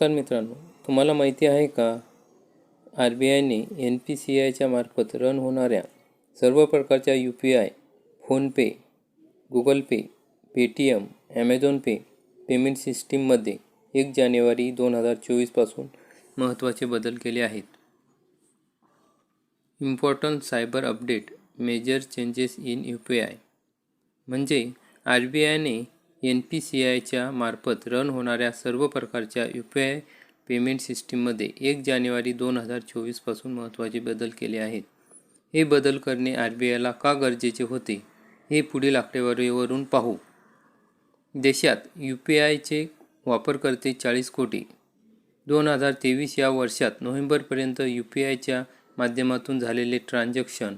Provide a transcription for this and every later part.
नमस्कार मित्रांनो तुम्हाला माहिती आहे का? आर बी आयने एन पी सी आयच्या मार्फत रन होणाऱ्या सर्व प्रकारच्या U P I PhonePe Google Pay Paytm Amazon Pay payment सिस्टीममध्ये एक जानेवारी दोन हजार चोवीसपासून महत्त्वाचे बदल केले आहेत. Important cyber update major changes in U P I. म्हणजे आर बी आयने एन पी सी आयच्या मार्फत रन होणाऱ्या सर्व प्रकारच्या यू पी आय पेमेंट सिस्टीममध्ये एक जानेवारी दोन हजार चोवीसपासून महत्त्वाचे बदल केले आहेत. हे बदल करणे आर बी आयला का गरजेचे होते हे पुढील आकडेवारीवरून पाहू. देशात यू पी आयचे वापरकर्ते चाळीस कोटी. दोन हजार तेवीस या वर्षात नोव्हेंबरपर्यंत यू पी आयच्या माध्यमातून झालेले ट्रान्झॅक्शन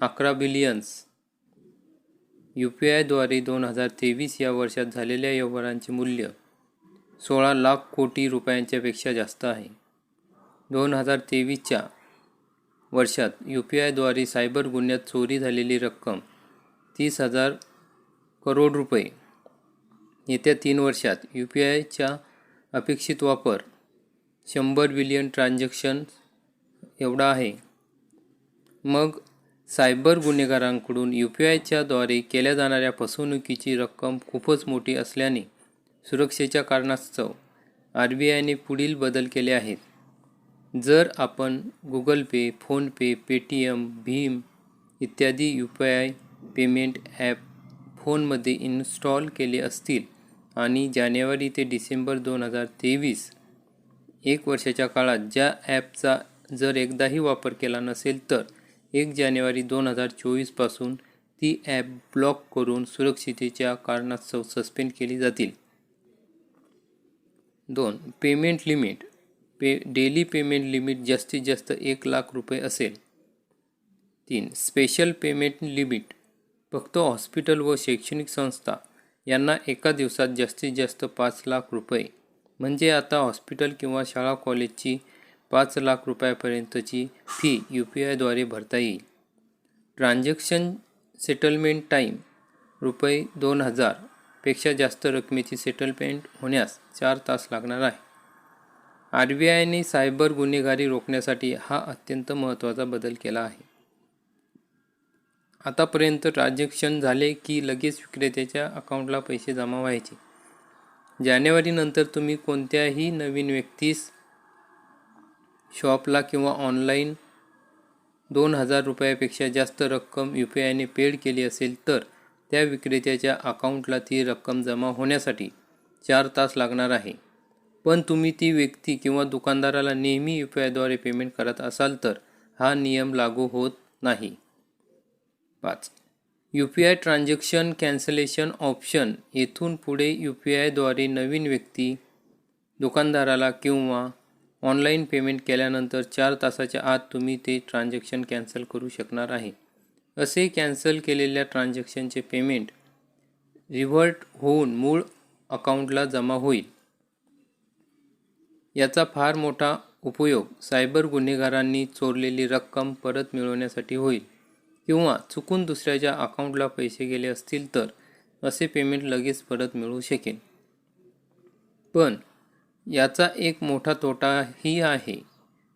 अकरा बिलियन्स यू पी आयद्वारे दोन हजार तेवीस या वर्षात झालेल्या व्यवहारांचे मूल्य सोळा लाख कोटी रुपयांच्यापेक्षा जास्त आहे. दोन हजार तेवीसच्या वर्षात यू पी आयद्वारे सायबर गुन्ह्यात चोरी झालेली रक्कम तीस हजार करोड रुपये. येत्या तीन वर्षात यू पी आयच्या अपेक्षित वापर शंभर बिलियन ट्रान्झॅक्शन एवढा आहे. मग सायबर गुन्हेगारांकडून यू पी आयच्याद्वारे केल्या जाणाऱ्या फसवणुकीची रक्कम खूपच मोठी असल्याने सुरक्षेच्या कारणास्तव आर बी आयने पुढील बदल केले आहेत. जर आपण गुगल पे फोनपे पेटीएम भीम इत्यादी U P I payment app फोनमध्ये इन्स्टॉल केले असतील आणि जानेवारी ते डिसेंबर दोन हजार तेवीस एक वर्षाच्या काळात ज्या ॲपचा जर एकदाही वापर केला नसेल तर एक जानेवारी दोन हजार चोवीसपासून ती ॲप ब्लॉक करून सुरक्षितेच्या कारणास्तव सस्पेंड केली जातील. दोन payment limit. Pay daily payment limit जास्तीत जास्त एक लाख रुपये असेल. तीन स्पेशल पेमेंट लिमिट. फक्त हॉस्पिटल व शैक्षणिक संस्था यांना एका दिवसात जास्तीत जास्त पाच लाख रुपये. म्हणजे आता हॉस्पिटल किंवा शाळा कॉलेजची पाच लाख रुपयापर्यंतची फी यू पी आयद्वारे भरता येईल. ट्रान्झॅक्शन सेटलमेंट टाईम रुपये दोन हजारपेक्षा जास्त रकमेची सेटलमेंट होण्यास चार तास लागणार आहे. आर बी आयने सायबर गुन्हेगारी रोखण्यासाठी हा अत्यंत महत्त्वाचा बदल केला आहे. आतापर्यंत ट्रान्झॅक्शन झाले की लगेच विक्रेत्याच्या अकाउंटला पैसे जमा व्हायचे. जानेवारीनंतर तुम्ही कोणत्याही नवीन व्यक्तीस शॉपला किंवा ऑनलाईन दोन हजार रुपयापेक्षा जास्त रक्कम यू पी आयने पेड केली असेल तर त्या विक्रेत्याच्या अकाउंटला ती रक्कम जमा होण्यासाठी चार तास लागणार आहे. पण तुम्ही ती व्यक्ती किंवा दुकानदाराला नेहमी यू पी आयद्वारे पेमेंट करत असाल तर हा नियम लागू होत नाही. पाच. U P I transaction cancellation option येथून पुढे यू पी आयद्वारे नवीन व्यक्ती दुकानदाराला किंवा ऑनलाईन पेमेंट केल्यानंतर चार तासाच्या आत तुम्ही ते ट्रान्झॅक्शन कॅन्सल करू शकणार आहे. असे कॅन्सल केलेल्या ट्रान्झॅक्शनचे पेमेंट रिव्हर्ट होऊन मूळ अकाउंटला जमा होईल. याचा फार मोठा उपयोग सायबर गुन्हेगारांनी चोरलेली रक्कम परत मिळवण्यासाठी होईल किंवा चुकून दुसऱ्याच्या अकाउंटला पैसे गेले असतील तर असे पेमेंट लगेच परत मिळू शकेल. पण याचा एक मोठा तोटाही आहे.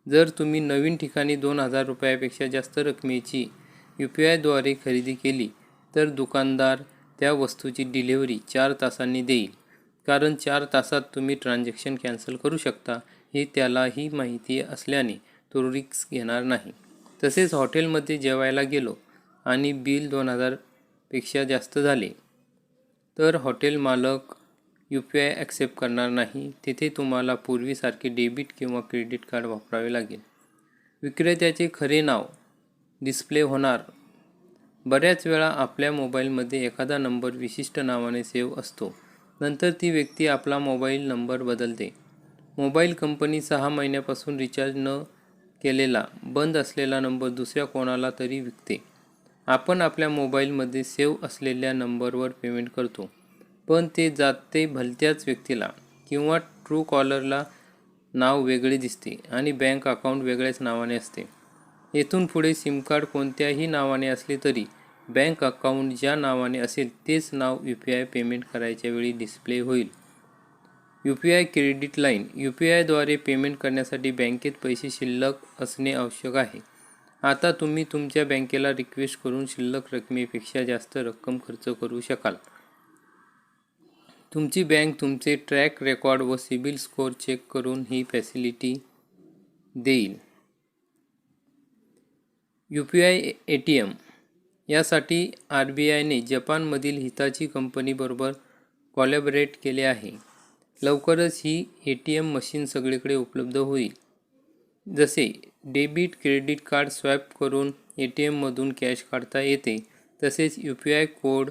जर तुम्ही नवीन ठिकाणी दोन हजार रुपयापेक्षा जास्त रकमेची यू पी आयद्वारे खरेदी केली तर दुकानदार त्या वस्तूची डिलिव्हरी चार तासांनी देईल. कारण चार तासात तुम्ही ट्रान्झॅक्शन कॅन्सल करू शकता हे त्यालाही माहिती असल्याने तो रिक्स घेणार नाही. तसेच हॉटेलमध्ये जेवायला गेलो आणि बिल दोन हजारपेक्षा जास्त झाले तर हॉटेल मालक यू पी आय ॲक्सेप्ट करणार नाही तिथे तुम्हाला पूर्वीसारखे डेबिट किंवा क्रेडिट कार्ड वापरावे लागेल. विक्रेत्याचे खरे नाव डिस्प्ले होणार. बऱ्याच वेळा आपल्या मोबाईलमध्ये एखादा नंबर विशिष्ट नावाने सेव्ह असतो. नंतर ती व्यक्ती आपला मोबाईल नंबर बदलते. मोबाईल कंपनी सहा महिन्यापासून रिचार्ज न केलेला बंद असलेला नंबर दुसऱ्या कोणाला तरी विकते. आपण आपल्या मोबाईलमध्ये सेव्ह असलेल्या नंबरवर पेमेंट करतो. पण ते जाते भलत्याच व्यक्तीला किंवा ट्रू कॉलरला नाव वेगळे दिसते आणि बँक अकाउंट वेगळ्याच नावाने असते. येथून पुढे सिमकार्ड कोणत्याही नावाने असले तरी बँक अकाउंट ज्या नावाने असेल तेच नाव यू पी आय पेमेंट करायच्या वेळी डिस्प्ले होईल. U P I credit line U P आयद्वारे पेमेंट करण्यासाठी बँकेत पैसे शिल्लक असणे आवश्यक आहे. आता तुम्ही तुमच्या बँकेला रिक्वेस्ट करून शिल्लक रकमेपेक्षा जास्त रक्कम खर्च करू शकाल. तुमची बँक तुमचे ट्रॅक रेकॉर्ड व सिबिल स्कोअर चेक करून ही फॅसिलिटी देईल. U P I A T M यासाठी आर बी आयने जपानमधील हिताची कंपनीबरोबर कॉलॅबरेट केले आहे. लवकरच ही ए टी एम मशीन सगळीकडे उपलब्ध होईल. जसे डेबिट क्रेडिट कार्ड स्वॅप करून ए टी एममधून कॅश काढता येते तसेच U P I code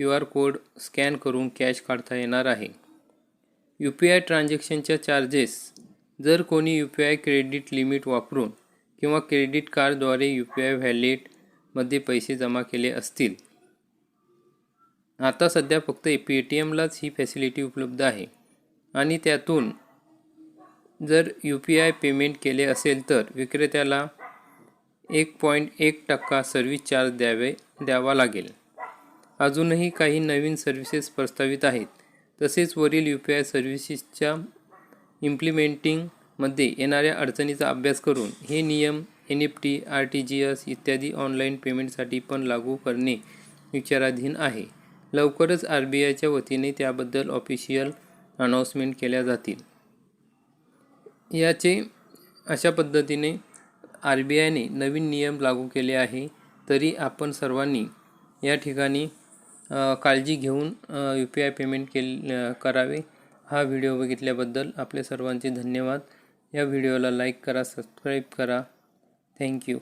Q R code scan करून कॅश काढता येणार आहे. यू पी आय ट्रान्झॅक्शनच्या चार्जेस जर कोणी U P I credit limit वापरून किंवा क्रेडिट कार्डद्वारे यू पी आय व्हॅलेटमध्ये पैसे जमा केले असतील. आता सध्या फक्त पे टी एमलाच ही फॅसिलिटी उपलब्ध आहे आणि त्यातून जर यू पी आय पेमेंट केले असेल तर विक्रेत्याला एक पॉईंट एक टक्का सर्व्हिस चार्ज द्यावे द्यावा लागेल. अजूनही काही नवीन सर्व्हिसेस प्रस्तावित आहेत. तसेच वरील यू पी आय सर्व्हिसेसच्या इम्प्लिमेंटिंगमध्ये येणाऱ्या अडचणीचा अभ्यास करून हे नियम N F T R T G S इत्यादी ऑनलाईन पेमेंटसाठी पण लागू करणे विचाराधीन आहे. लवकरच आर बी आयच्या वतीने त्याबद्दल ऑफिशियल अनाऊन्समेंट केल्या जातील. याचे अशा पद्धतीने आर बी आयने नवीन नियम लागू केले आहे तरी आपण सर्वांनी या ठिकाणी काळजी घेऊन यू पी आय पेमेंट केल करावे. हा व्हिडिओ बघितल्याबद्दल आपले सर्वांचे धन्यवाद. या व्हिडिओला लाईक करा सबस्क्राईब करा. थँक्यू